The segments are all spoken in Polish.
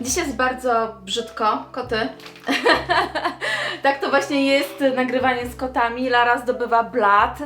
Dziś jest bardzo brzydko, koty. tak to właśnie jest nagrywanie z kotami. Lara zdobywa blat.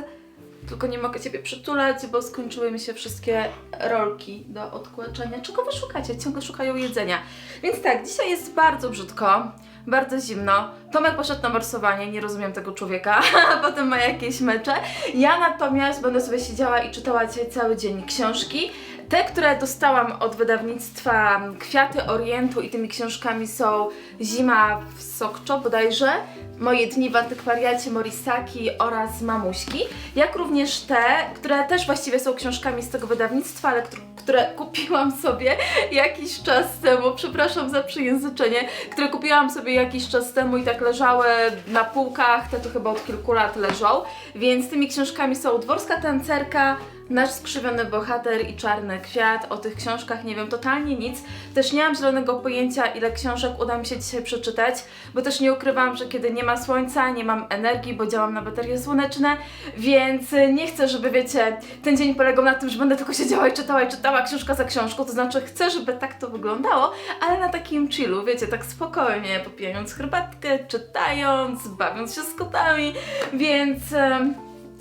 Tylko nie mogę Ciebie przytulać, bo skończyły mi się wszystkie rolki do odkłaczenia. Czego Wy szukacie? Ciągle szukają jedzenia. Więc tak, dzisiaj jest bardzo brzydko, bardzo zimno. Tomek poszedł na morsowanie, nie rozumiem tego człowieka, potem ma jakieś mecze. Ja natomiast będę sobie siedziała i czytała dzisiaj cały dzień książki. Te, które dostałam od wydawnictwa Kwiaty Orientu i tymi książkami są Zima w Sokczo bodajże, Moje dni w antykwariacie Morisaki oraz Mamuśki, jak również te, które też właściwie są książkami z tego wydawnictwa, ale któr- które kupiłam sobie jakiś czas temu, przepraszam za przyjęzyczenie, które kupiłam sobie jakiś czas temu i tak leżały na półkach, te tu chyba od kilku lat leżą, więc tymi książkami są Dworska Tancerka, Nasz skrzywiony bohater i czarny kwiat. O tych książkach nie wiem totalnie nic. Też nie mam zielonego pojęcia, ile książek uda mi się dzisiaj przeczytać, bo też nie ukrywam, że kiedy nie ma słońca, nie mam energii, bo działam na baterie słoneczne, więc nie chcę, żeby wiecie, ten dzień polegał na tym, że będę tylko siedziała i czytała i czytała książka za książką. To znaczy, chcę, żeby tak to wyglądało, ale na takim chillu, wiecie, tak spokojnie, popijając herbatkę, czytając, bawiąc się z kotami, więc.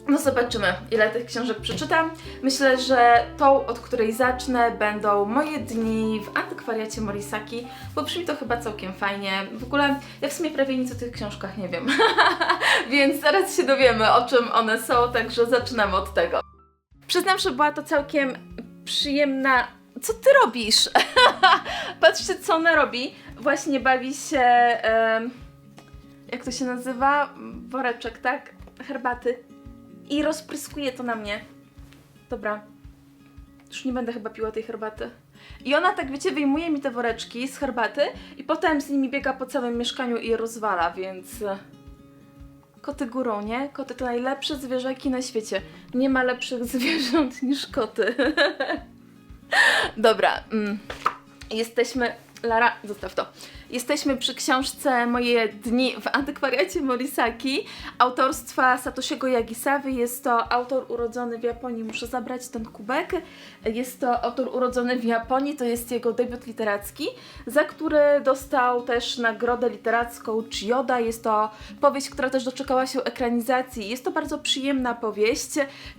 No zobaczymy, ile tych książek przeczytam. Myślę, że tą, od której zacznę, będą moje dni w antykwariacie Morisaki, bo brzmi to chyba całkiem fajnie. W ogóle ja w sumie prawie nic o tych książkach nie wiem, więc zaraz się dowiemy, o czym one są, także zaczynamy od tego. Przyznam, że była to całkiem przyjemna... Co ty robisz? Patrzcie, co ona robi. Właśnie bawi się... jak to się nazywa? Woreczek, tak? Herbaty i rozpryskuje to na mnie. Dobra. Już nie będę chyba piła tej herbaty. I ona tak, wiecie, wyjmuje mi te woreczki z herbaty i potem z nimi biega po całym mieszkaniu i je rozwala, więc... e, Koty górą, nie? Koty to najlepsze zwierzaki na świecie. Nie ma lepszych zwierząt niż koty. Dobra. Mm. Jesteśmy... Lara, zostaw to. Jesteśmy przy książce Moje dni w antykwariacie Morisaki autorstwa Satoshiego Yagisawy. Jest to autor urodzony w Japonii. Muszę zabrać ten kubek. Jest to autor urodzony w Japonii. To jest jego debiut literacki, za który dostał też nagrodę literacką Chiyoda. Jest to powieść, która też doczekała się ekranizacji. Jest to bardzo przyjemna powieść.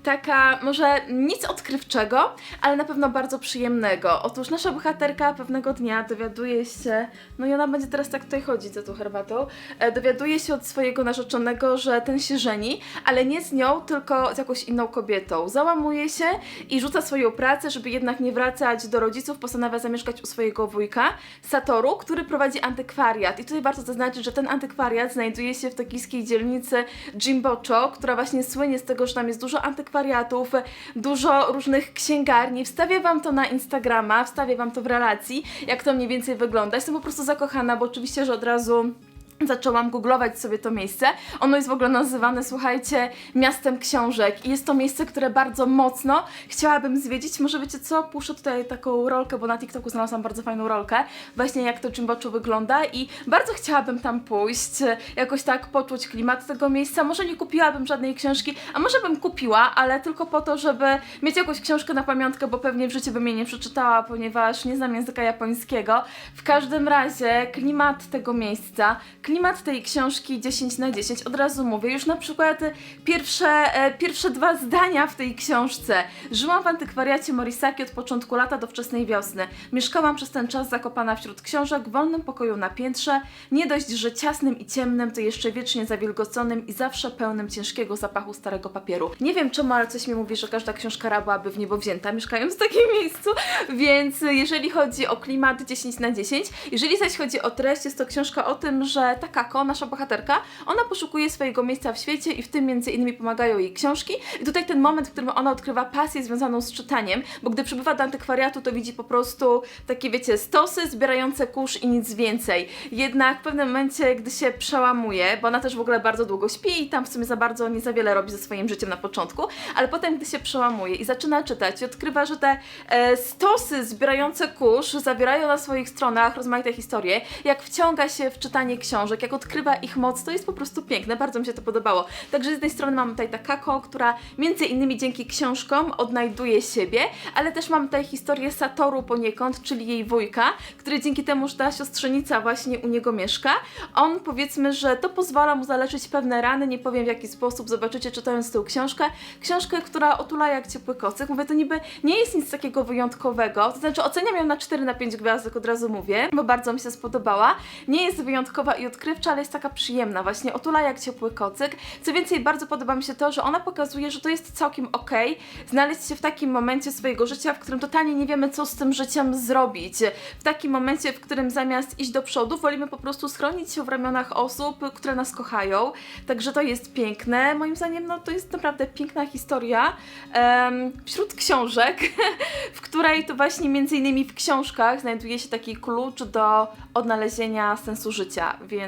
Taka może nic odkrywczego, ale na pewno bardzo przyjemnego. Otóż nasza bohaterka pewnego dnia dowiaduje się, no i ona będzie teraz tak tutaj chodzić za tą herbatą, e, dowiaduje się od swojego narzeczonego, że ten się żeni, ale nie z nią, tylko z jakąś inną kobietą. Załamuje się i rzuca swoją pracę, żeby jednak nie wracać do rodziców, postanawia zamieszkać u swojego wujka, Satoru, który prowadzi antykwariat. I tutaj warto zaznaczyć, że ten antykwariat znajduje się w tokijskiej dzielnicy Jimbocho, która właśnie słynie z tego, że tam jest dużo antykwariatów, dużo różnych księgarni. Wstawię Wam to na Instagrama, wstawię Wam to w relacji, jak to mniej więcej wygląda. Jestem po prostu zakochana, bo oczywiście, że od razu zaczęłam googlować sobie to miejsce. Ono jest w ogóle nazywane, słuchajcie, miastem książek i jest to miejsce, które bardzo mocno chciałabym zwiedzić. Może wiecie co, puszczę tutaj taką rolkę, bo na TikToku znalazłam bardzo fajną rolkę, właśnie jak to Jimboczu wygląda i bardzo chciałabym tam pójść, jakoś tak poczuć klimat tego miejsca. Może nie kupiłabym żadnej książki, a może bym kupiła, ale tylko po to, żeby mieć jakąś książkę na pamiątkę, bo pewnie w życiu bym jej nie przeczytała, ponieważ nie znam języka japońskiego. W każdym razie klimat tego miejsca, klimat tej książki 10 na 10, od razu mówię, już na przykład pierwsze, e, pierwsze dwa zdania w tej książce. Żyłam w antykwariacie Morisaki od początku lata do wczesnej wiosny. Mieszkałam przez ten czas zakopana wśród książek w wolnym pokoju na piętrze, nie dość, że ciasnym i ciemnym, to jeszcze wiecznie zawilgoconym i zawsze pełnym ciężkiego zapachu starego papieru. Nie wiem czemu, ale coś mi mówi, że każda książka byłaby w niebo wzięta, mieszkając w takim miejscu, więc jeżeli chodzi o klimat 10 na 10, jeżeli zaś chodzi o treść, jest to książka o tym, że Takako, nasza bohaterka, ona poszukuje swojego miejsca w świecie i w tym między innymi pomagają jej książki. I tutaj ten moment, w którym ona odkrywa pasję związaną z czytaniem, bo gdy przybywa do antykwariatu, to widzi po prostu takie, wiecie, stosy zbierające kurz i nic więcej. Jednak w pewnym momencie, gdy się przełamuje, bo ona też w ogóle bardzo długo śpi i tam w sumie za bardzo nie za wiele robi ze swoim życiem na początku, ale potem, gdy się przełamuje i zaczyna czytać i odkrywa, że te e, stosy zbierające kurz zawierają na swoich stronach rozmaite historie, jak wciąga się w czytanie książek, książek, jak odkrywa ich moc, to jest po prostu piękne, bardzo mi się to podobało. Także z jednej strony mamy tutaj Takako, która między innymi dzięki książkom odnajduje siebie, ale też mamy tutaj historię Satoru poniekąd, czyli jej wujka, który dzięki temu, że ta siostrzenica właśnie u niego mieszka, on powiedzmy, że to pozwala mu zaleczyć pewne rany, nie powiem w jaki sposób, zobaczycie czytając tę książkę. Książkę, która otula jak ciepły kocyk. Mówię, to niby nie jest nic takiego wyjątkowego, to znaczy oceniam ją na 4 na 5 gwiazdek, od razu mówię, bo bardzo mi się spodobała. Nie jest wyjątkowa i odkrywcza, ale jest taka przyjemna, właśnie otula jak ciepły kocyk. Co więcej, bardzo podoba mi się to, że ona pokazuje, że to jest całkiem okej znaleźć się w takim momencie swojego życia, w którym totalnie nie wiemy, co z tym życiem zrobić. W takim momencie, w którym zamiast iść do przodu, wolimy po prostu schronić się w ramionach osób, które nas kochają. Także to jest piękne. Moim zdaniem, no to jest naprawdę piękna historia em, wśród książek, w której to właśnie między innymi w książkach znajduje się taki klucz do odnalezienia sensu życia, więc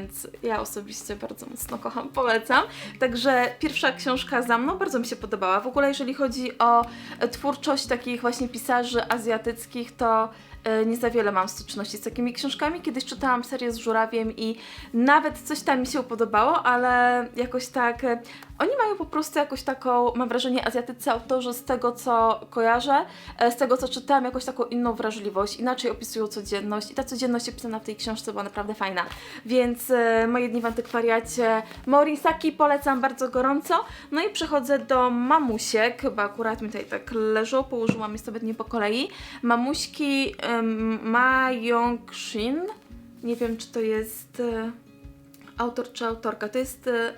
ja osobiście bardzo mocno kocham, polecam. Także pierwsza książka za mną bardzo mi się podobała. W ogóle jeżeli chodzi o e, twórczość takich właśnie pisarzy azjatyckich, to e, nie za wiele mam styczności z takimi książkami. Kiedyś czytałam serię z żurawiem i nawet coś tam mi się podobało, ale jakoś tak. E, Oni mają po prostu jakoś taką, mam wrażenie, azjatycy autorzy z tego co kojarzę, e, z tego co czytałam, jakoś taką inną wrażliwość, inaczej opisują codzienność i ta codzienność opisana w tej książce była naprawdę fajna. Więc e, moje dni w antykwariacie Morisaki polecam bardzo gorąco. No i przechodzę do mamusiek, chyba akurat mi tutaj tak leżą, położyłam je sobie dni po kolei. Mamuśki um, Ma Yong-shin, nie wiem czy to jest e, autor czy autorka, to jest e,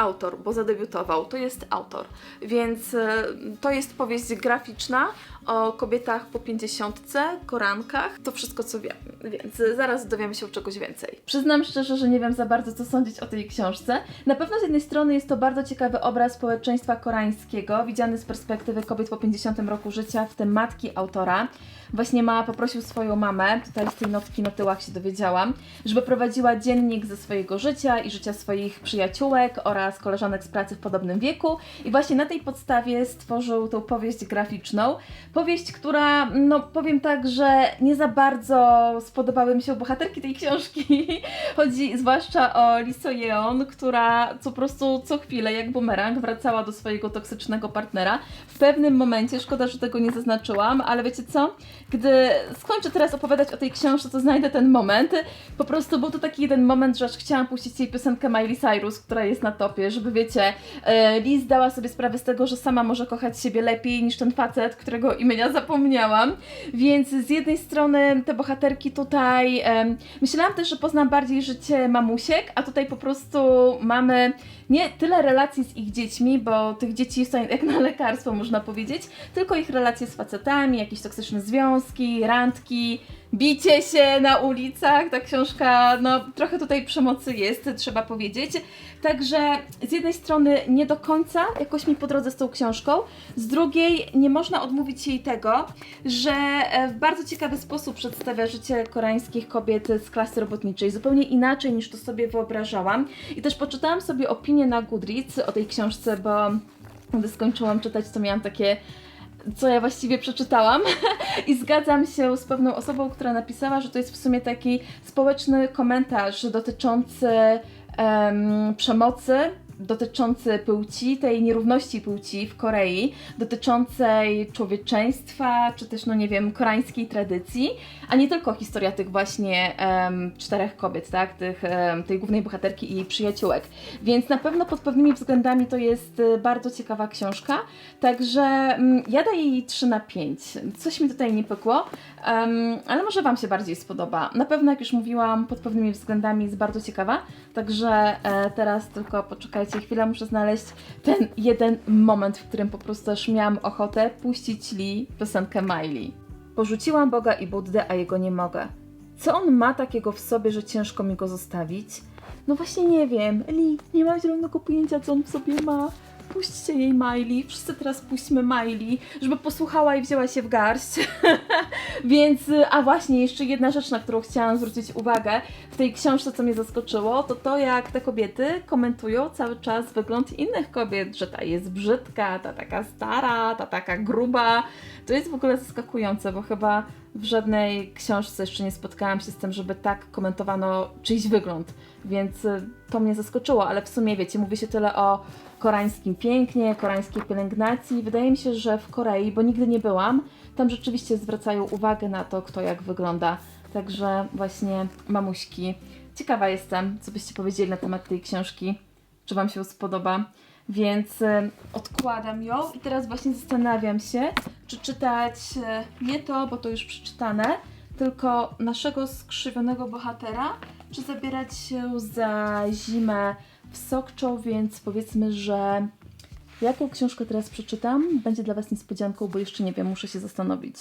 autor, bo zadebiutował, to jest autor, więc e, to jest powieść graficzna o kobietach po pięćdziesiątce, korankach, to wszystko co wiem, więc zaraz dowiemy się czegoś więcej. Przyznam szczerze, że nie wiem za bardzo co sądzić o tej książce. Na pewno z jednej strony jest to bardzo ciekawy obraz społeczeństwa koreańskiego, widziany z perspektywy kobiet po 50 roku życia, w tym matki autora. Właśnie ma poprosił swoją mamę, tutaj z tej notki na tyłach się dowiedziałam, żeby prowadziła dziennik ze swojego życia i życia swoich przyjaciółek oraz koleżanek z pracy w podobnym wieku i właśnie na tej podstawie stworzył tą powieść graficzną. Powieść, która, no powiem tak, że nie za bardzo spodobały mi się bohaterki tej książki. Chodzi zwłaszcza o Lee So-yeon, która co prostu co chwilę, jak bumerang, wracała do swojego toksycznego partnera. W pewnym momencie, szkoda, że tego nie zaznaczyłam, ale wiecie co? Gdy skończę teraz opowiadać o tej książce, to znajdę ten moment. Po prostu był to taki jeden moment, że aż chciałam puścić jej piosenkę Miley Cyrus, która jest na topie, żeby wiecie, e, Liz dała sobie sprawę z tego, że sama może kochać siebie lepiej niż ten facet, którego imienia zapomniałam. Więc z jednej strony te bohaterki tutaj, myślałam też, że poznam bardziej życie mamusiek, a tutaj po prostu mamy nie tyle relacji z ich dziećmi, bo tych dzieci jest jak na lekarstwo można powiedzieć, tylko ich relacje z facetami, jakieś toksyczne związki, randki, bicie się na ulicach. Ta książka, no trochę tutaj przemocy jest, trzeba powiedzieć. Także z jednej strony nie do końca jakoś mi po drodze z tą książką, z drugiej nie można odmówić jej tego, że e, w bardzo ciekawy sposób przedstawia życie koreańskich kobiet z klasy robotniczej, zupełnie inaczej niż to sobie wyobrażałam. I też poczytałam sobie opinię na Goodreads o tej książce, bo gdy skończyłam czytać, to miałam takie co ja właściwie przeczytałam. I zgadzam się z pewną osobą, która napisała, że to jest w sumie taki społeczny komentarz dotyczący em, przemocy, dotyczący płci, tej nierówności płci w Korei, dotyczącej człowieczeństwa, czy też, no nie wiem, koreańskiej tradycji, a nie tylko historia tych właśnie em, czterech kobiet, tak, tych, em, tej głównej bohaterki i przyjaciółek. Więc na pewno pod pewnymi względami to jest e, bardzo ciekawa książka, także mm, ja daję jej 3 na 5. Coś mi tutaj nie pykło, em, ale może Wam się bardziej spodoba. Na pewno, jak już mówiłam, pod pewnymi względami jest bardzo ciekawa, także e, teraz tylko poczekajcie chwilę, muszę znaleźć ten jeden moment, w którym po prostu aż miałam ochotę puścić Lee piosenkę Miley. Porzuciłam Boga i Buddę, a jego nie mogę. Co on ma takiego w sobie, że ciężko mi go zostawić? No właśnie nie wiem. Lee, nie mam zielonego pojęcia, co on w sobie ma. Puśćcie jej Miley, wszyscy teraz puśćmy Miley, żeby posłuchała i wzięła się w garść. Więc, a właśnie, jeszcze jedna rzecz, na którą chciałam zwrócić uwagę w tej książce, co mnie zaskoczyło, to to, jak te kobiety komentują cały czas wygląd innych kobiet, że ta jest brzydka, ta taka stara, ta taka gruba. To jest w ogóle zaskakujące, bo chyba w żadnej książce jeszcze nie spotkałam się z tym, żeby tak komentowano czyjś wygląd, więc y, to mnie zaskoczyło, ale w sumie wiecie, mówi się tyle o koreańskim pięknie, koreańskiej pielęgnacji. Wydaje mi się, że w Korei, bo nigdy nie byłam, tam rzeczywiście zwracają uwagę na to, kto jak wygląda. Także właśnie mamuśki. Ciekawa jestem, co byście powiedzieli na temat tej książki, czy Wam się spodoba. Więc y, odkładam ją i teraz właśnie zastanawiam się, czy czytać y, nie to, bo to już przeczytane, tylko naszego skrzywionego bohatera, czy zabierać się za zimę w Sokczo, więc powiedzmy, że jaką książkę teraz przeczytam, będzie dla Was niespodzianką, bo jeszcze nie wiem, muszę się zastanowić.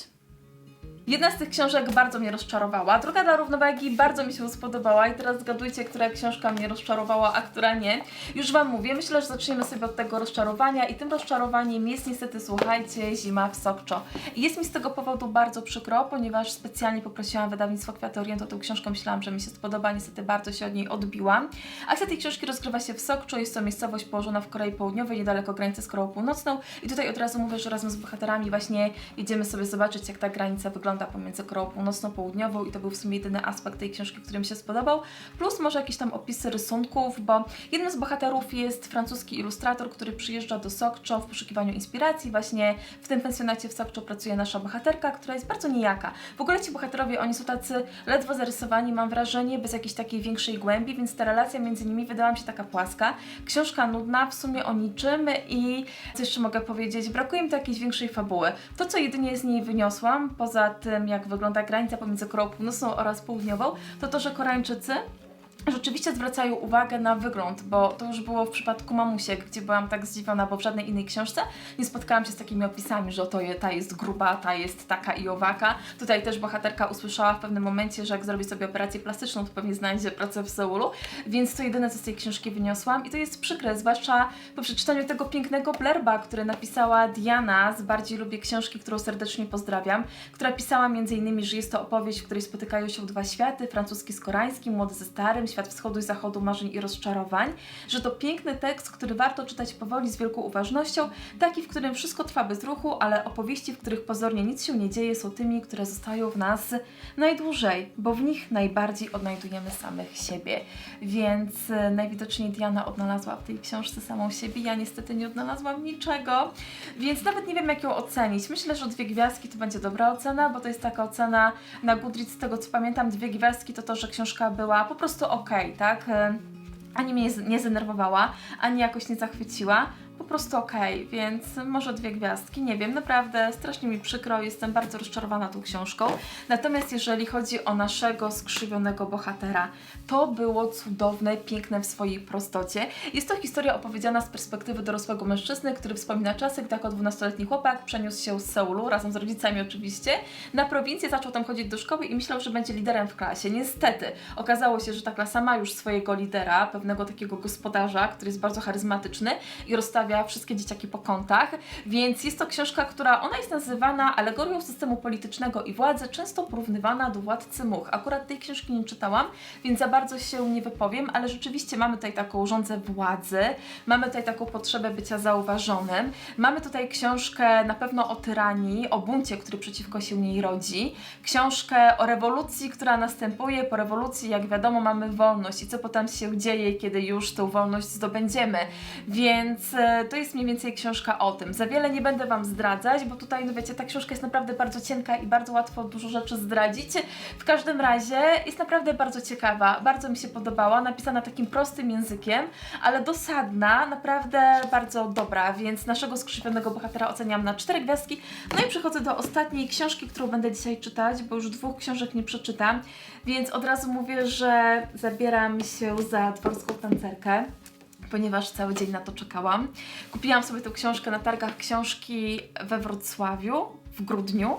Jedna z tych książek bardzo mnie rozczarowała, druga dla równowagi bardzo mi się spodobała i teraz zgadujcie, która książka mnie rozczarowała, a która nie. Już Wam mówię, myślę, że zaczniemy sobie od tego rozczarowania i tym rozczarowaniem jest niestety, słuchajcie, Zima w Sokczo. I jest mi z tego powodu bardzo przykro, ponieważ specjalnie poprosiłam wydawnictwo Kwiaty Orientu o tę książkę, myślałam, że mi się spodoba, niestety bardzo się od niej odbiłam. Akcja tej książki rozgrywa się w Sokczo, jest to miejscowość położona w Korei Południowej, niedaleko granicy z Koreą Północną i tutaj od razu mówię, że razem z bohaterami właśnie jedziemy sobie zobaczyć, jak ta granica wygląda pomiędzy Koreą Północno-Południową i to był w sumie jedyny aspekt tej książki, który mi się spodobał, plus może jakieś tam opisy rysunków, bo jednym z bohaterów jest francuski ilustrator, który przyjeżdża do Sokczo w poszukiwaniu inspiracji. Właśnie w tym pensjonacie w Sokczo pracuje nasza bohaterka, która jest bardzo nijaka. W ogóle ci bohaterowie, oni są tacy ledwo zarysowani, mam wrażenie, bez jakiejś takiej większej głębi, więc ta relacja między nimi wydała mi się taka płaska. Książka nudna, w sumie o niczym i co jeszcze mogę powiedzieć, brakuje mi tu jakiejś większej fabuły. To, co jedynie z niej wyniosłam, poza tym jak wygląda granica pomiędzy Koreą Północną oraz Południową, to to, że Koreańczycy rzeczywiście zwracają uwagę na wygląd, bo to już było w przypadku Mamusiek, gdzie byłam tak zdziwiona, bo w żadnej innej książce nie spotkałam się z takimi opisami, że oto je, ta jest gruba, ta jest taka i owaka. Tutaj też bohaterka usłyszała w pewnym momencie, że jak zrobi sobie operację plastyczną, to pewnie znajdzie pracę w Seulu, więc to jedyne, co z tej książki wyniosłam i to jest przykre, zwłaszcza po przeczytaniu tego pięknego blerba, który napisała Diana z Bardziej Lubię Książki, którą serdecznie pozdrawiam, która pisała m.in., że jest to opowieść, w której spotykają się dwa światy, francuski z koreańskim, młody ze starym, świat wschodu i zachodu, marzeń i rozczarowań, że to piękny tekst, który warto czytać powoli z wielką uważnością, taki, w którym wszystko trwa bez ruchu, ale opowieści, w których pozornie nic się nie dzieje, są tymi, które zostają w nas najdłużej, bo w nich najbardziej odnajdujemy samych siebie. Więc e, najwidoczniej Diana odnalazła w tej książce samą siebie, ja niestety nie odnalazłam niczego, więc nawet nie wiem jak ją ocenić. Myślę, że dwie gwiazdki to będzie dobra ocena, bo to jest taka ocena na Goodreads, z tego co pamiętam, dwie gwiazdki to to, że książka była po prostu ok, tak? E, Ani mnie nie zdenerwowała, ani jakoś nie zachwyciła. Po prostu okej, więc może dwie gwiazdki, nie wiem, naprawdę strasznie mi przykro, jestem bardzo rozczarowana tą książką. Natomiast jeżeli chodzi o naszego skrzywionego bohatera, to było cudowne, piękne w swojej prostocie. Jest to historia opowiedziana z perspektywy dorosłego mężczyzny, który wspomina czasy, gdy jako 12-letni chłopak przeniósł się z Seulu, razem z rodzicami oczywiście, na prowincję, zaczął tam chodzić do szkoły i myślał, że będzie liderem w klasie. Niestety, okazało się, że ta klasa ma już swojego lidera, pewnego takiego gospodarza, który jest bardzo charyzmatyczny i rozstawia wszystkie dzieciaki po kątach, więc jest to książka, która, ona jest nazywana alegorią systemu politycznego i władzy, często porównywana do Władcy Much. Akurat tej książki nie czytałam, więc za bardzo się nie wypowiem, ale rzeczywiście mamy tutaj taką rządzę władzy, mamy tutaj taką potrzebę bycia zauważonym, mamy tutaj książkę na pewno o tyranii, o buncie, który przeciwko się niej rodzi, książkę o rewolucji, która następuje, po rewolucji, jak wiadomo, mamy wolność. I co potem się dzieje, kiedy już tę wolność zdobędziemy, więc to jest mniej więcej książka o tym. Za wiele nie będę Wam zdradzać, bo tutaj, no wiecie, ta książka jest naprawdę bardzo cienka i bardzo łatwo dużo rzeczy zdradzić. W każdym razie jest naprawdę bardzo ciekawa, bardzo mi się podobała, napisana takim prostym językiem, ale dosadna, naprawdę bardzo dobra, więc naszego skrzywionego bohatera oceniam na cztery gwiazdki. No i przechodzę do ostatniej książki, którą będę dzisiaj czytać, bo już dwóch książek nie przeczytam, więc od razu mówię, że zabieram się za dworską tancerkę ponieważ cały dzień na to czekałam. Kupiłam sobie tę książkę na targach książki we Wrocławiu w grudniu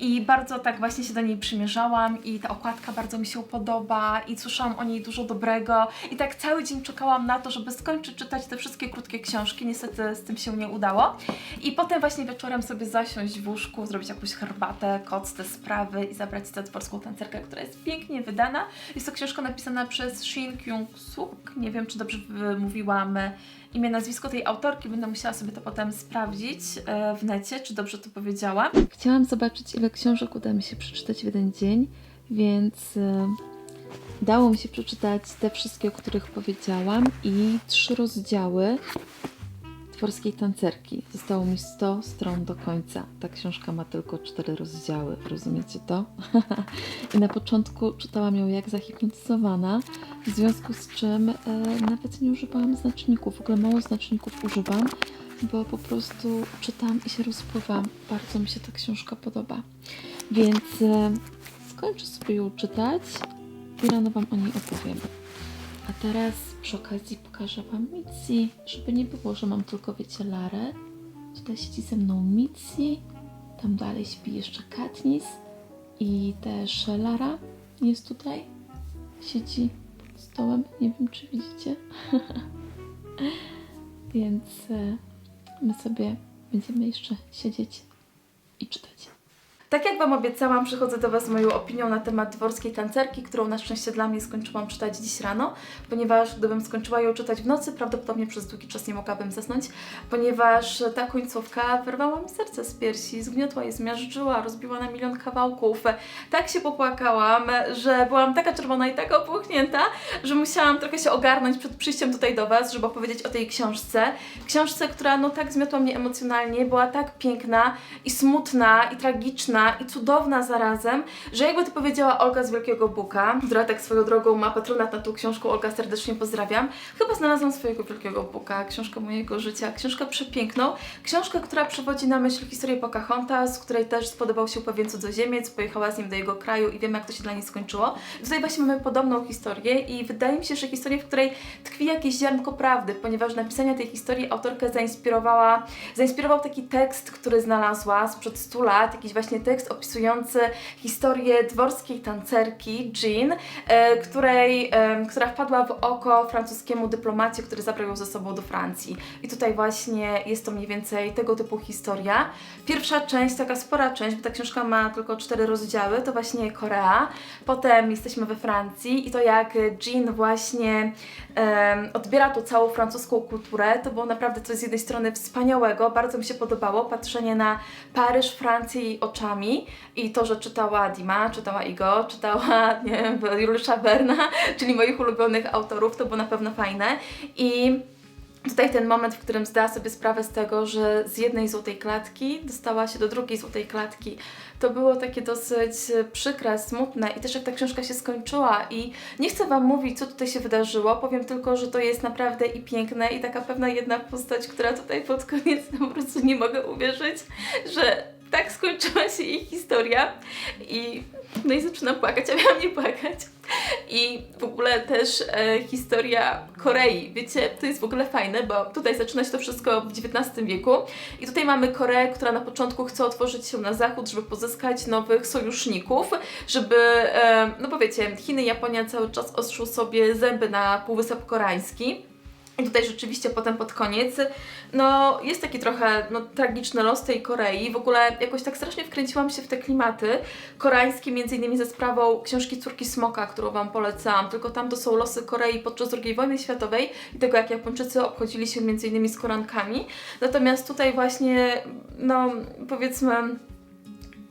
i bardzo tak właśnie się do niej przymierzałam i ta okładka bardzo mi się podoba i słyszałam o niej dużo dobrego i tak cały dzień czekałam na to, żeby skończyć czytać te wszystkie krótkie książki. Niestety z tym się nie udało. I potem właśnie wieczorem sobie zasiąść w łóżku, zrobić jakąś herbatę, koc te sprawy i zabrać tę dworską tancerkę, która jest pięknie wydana. Jest to książka napisana przez Shin Kyung-suk. Nie wiem, czy dobrze wymówiłam imię, nazwisko tej autorki. Będę musiała sobie to potem sprawdzić e, w necie, czy dobrze to powiedziałam. Chciałam zobaczyć, ile książek uda mi się przeczytać w jeden dzień, więc e, dało mi się przeczytać te wszystkie, o których powiedziałam i trzy rozdziały Dworskiej Tancerki. Zostało mi 100 stron do końca. Ta książka ma tylko cztery rozdziały, rozumiecie to? I na początku czytałam ją jak zahipnotyzowana, w związku z czym e, nawet nie używałam znaczników. W ogóle mało znaczników używam, bo po prostu czytam i się rozpływam. Bardzo mi się ta książka podoba. Więc e, skończę sobie ją czytać i rano Wam o niej opowiem. A teraz przy okazji pokażę Wam Mitzi, żeby nie było, że mam tylko, wiecie, Larę. Tutaj siedzi ze mną Mitzi, tam dalej śpi jeszcze Katniss i też Lara jest tutaj. Siedzi pod stołem, nie wiem czy widzicie. Więc e, my sobie będziemy jeszcze siedzieć i czytać. Tak jak Wam obiecałam, przychodzę do Was z moją opinią na temat dworskiej tancerki, którą na szczęście dla mnie skończyłam czytać dziś rano, ponieważ gdybym skończyła ją czytać w nocy, prawdopodobnie przez długi czas nie mogłabym zasnąć, ponieważ ta końcówka wyrwała mi serce z piersi, zgniotła je, zmiażdżyła, rozbiła na milion kawałków. Tak się popłakałam, że byłam taka czerwona i taka opuchnięta, że musiałam trochę się ogarnąć przed przyjściem tutaj do Was, żeby opowiedzieć o tej książce. Książce, która no tak zmiotła mnie emocjonalnie, była tak piękna i smutna i tragiczna i cudowna zarazem, że jakby to powiedziała Olga z Wielkiego Buka, która tak swoją drogą ma patronat na tą książką, Olga serdecznie pozdrawiam, chyba znalazłam swojego Wielkiego Buka, książkę mojego życia, książkę przepiękną, książkę, która przewodzi na myśl historię Pocahontas, której też spodobał się pewien cudzoziemiec, pojechała z nim do jego kraju i wiemy jak to się dla niej skończyło. Tutaj właśnie mamy podobną historię i wydaje mi się, że historię, w której tkwi jakieś ziarnko prawdy, ponieważ napisanie tej historii autorkę zainspirowała, zainspirował taki tekst, który znalazła sprzed 100 lat, jakiś właśnie tekst opisujący historię dworskiej tancerki Jean, e, której, która wpadła w oko francuskiemu dyplomacie, który zabrał ją ze sobą do Francji. I tutaj właśnie jest to mniej więcej tego typu historia. Pierwsza część, taka spora część, bo ta książka ma tylko cztery rozdziały, to właśnie Korea. Potem jesteśmy we Francji i to jak Jean właśnie em, odbiera tu całą francuską kulturę, to było naprawdę coś z jednej strony wspaniałego, bardzo mi się podobało, patrzenie na Paryż, Francję jej oczami i to, że czytała Dima, czytała Igo, czytała, nie wiem, Juliusza Werna, czyli moich ulubionych autorów, to było na pewno fajne. I Tutaj ten moment, w którym zdała sobie sprawę z tego, że z jednej złotej klatki dostała się do drugiej złotej klatki. To było takie dosyć przykre, smutne i też jak ta książka się skończyła. I nie chcę Wam mówić, co tutaj się wydarzyło, powiem tylko, że to jest naprawdę i piękne i taka pewna jedna postać, która tutaj pod koniec po prostu nie mogę uwierzyć, że tak skończyła się jej historia i no i zaczynam płakać, a miałam nie płakać. I w ogóle też e, historia Korei. Wiecie, to jest w ogóle fajne, bo tutaj zaczyna się to wszystko w XIX wieku. I tutaj mamy Koreę, która na początku chce otworzyć się na zachód, żeby pozyskać nowych sojuszników, żeby, e, no powiecie, Chiny i Japonia cały czas ostrzą sobie zęby na Półwysep Koreański. I tutaj rzeczywiście potem pod koniec, no jest taki trochę no, tragiczny los tej Korei. W ogóle jakoś tak strasznie wkręciłam się w te klimaty koreańskie, między innymi ze sprawą książki Córki Smoka, którą Wam polecałam. Tylko tam to są losy Korei podczas II wojny światowej i tego, jak Japończycy obchodzili się między innymi z Korankami. Natomiast tutaj właśnie, no powiedzmy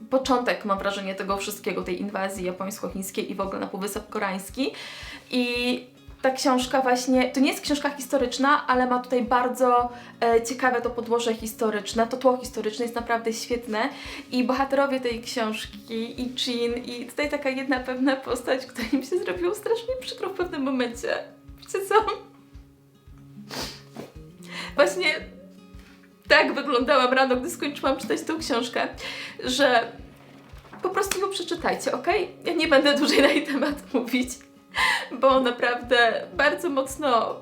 początek, mam wrażenie, tego wszystkiego, tej inwazji japońsko-chińskiej i w ogóle na Półwysep Koreański. I ta książka właśnie, to nie jest książka historyczna, ale ma tutaj bardzo e, ciekawe to podłoże historyczne, to tło historyczne jest naprawdę świetne i bohaterowie tej książki i Jean i tutaj taka jedna pewna postać, która mi się zrobiło strasznie przykro w pewnym momencie. Wiecie co? Właśnie tak wyglądałam rano, gdy skończyłam czytać tą książkę, że po prostu ją przeczytajcie, ok? Ja nie będę dłużej na jej temat mówić bo naprawdę bardzo mocno,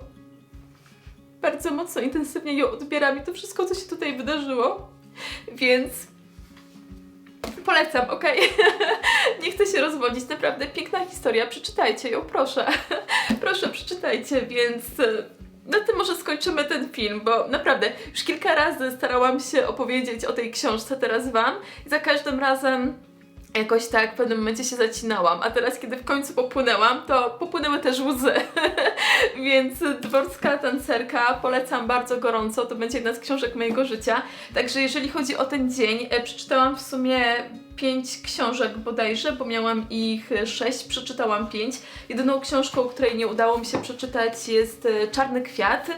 bardzo mocno intensywnie ją odbieram i to wszystko, co się tutaj wydarzyło. Więc polecam, ok? Nie chcę się rozwodzić, naprawdę piękna historia, przeczytajcie ją, proszę. proszę, przeczytajcie, więc na tym może skończymy ten film, bo naprawdę już kilka razy starałam się opowiedzieć o tej książce teraz Wam i za każdym razem jakoś tak w pewnym momencie się zacinałam, a teraz kiedy w końcu popłynęłam, to popłynęły też łzy. Więc Dworska Tancerka polecam bardzo gorąco, to będzie jedna z książek mojego życia. Także jeżeli chodzi o ten dzień, e, przeczytałam w sumie pięć książek bodajże, bo miałam ich sześć, przeczytałam pięć. Jedyną książką, której nie udało mi się przeczytać jest e, Czarny Kwiat.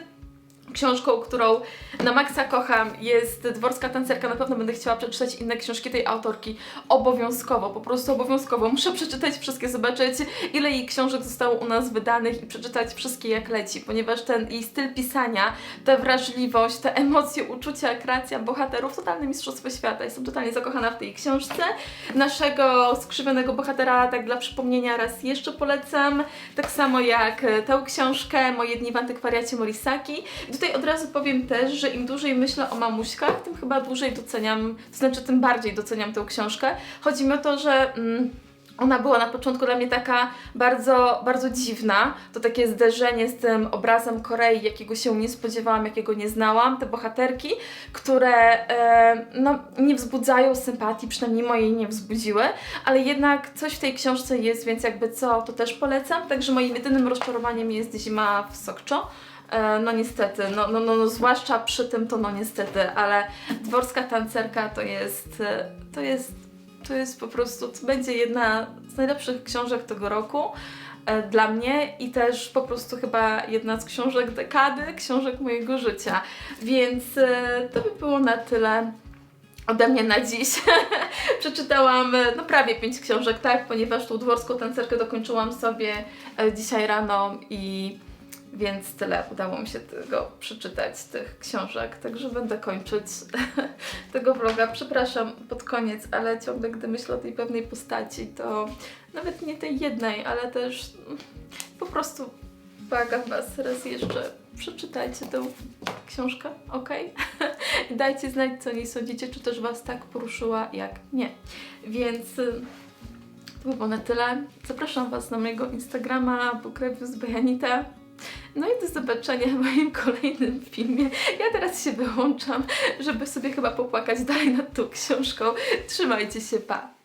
Książką, którą na maksa kocham, jest Dworska Tancerka. Na pewno będę chciała przeczytać inne książki tej autorki. Obowiązkowo, po prostu obowiązkowo. Muszę przeczytać wszystkie, zobaczyć ile jej książek zostało u nas wydanych i przeczytać wszystkie jak leci, ponieważ ten jej styl pisania, ta wrażliwość, te emocje, uczucia, kreacja bohaterów, totalne mistrzostwo świata. Jestem totalnie zakochana w tej książce. Naszego skrzywionego bohatera, tak dla przypomnienia, raz jeszcze polecam. Tak samo jak e, tę książkę, Moje dni w antykwariacie Morisaki. Tutaj od razu powiem też, że im dłużej myślę o mamuśkach, tym chyba dłużej doceniam, to znaczy tym bardziej doceniam tę książkę. Chodzi mi o to, że. Mm, ona była na początku dla mnie taka bardzo, bardzo dziwna. To takie zderzenie z tym obrazem Korei, jakiego się nie spodziewałam, jakiego nie znałam. Te bohaterki, które e, no, nie wzbudzają sympatii, przynajmniej mojej nie wzbudziły, ale jednak coś w tej książce jest, więc jakby co, to też polecam. Także moim jedynym rozczarowaniem jest Zima w Sokczo. E, No niestety, no, no, no, no zwłaszcza przy tym to no niestety, ale dworska tancerka to jest, e, to jest, to jest po prostu, to będzie jedna z najlepszych książek tego roku e, dla mnie i też po prostu chyba jedna z książek dekady, książek mojego życia, więc to by było na tyle ode mnie na dziś. Przeczytałam no prawie pięć książek, tak, ponieważ tą dworską tancerkę dokończyłam sobie dzisiaj rano i więc tyle udało mi się tego przeczytać, tych książek, także będę kończyć tego vloga. Przepraszam pod koniec, ale ciągle gdy myślę o tej pewnej postaci, to nawet nie tej jednej, ale też mm, po prostu błagam Was raz jeszcze, przeczytajcie tę książkę, ok? Dajcie znać, co o niej sądzicie, czy też Was tak poruszyła, jak nie. Więc... y, to by było na tyle. Zapraszam Was na mojego Instagrama Bukrewius Bejanita. No i do zobaczenia w moim kolejnym filmie. Ja teraz się wyłączam, żeby sobie chyba popłakać dalej nad tą książką. Trzymajcie się, pa!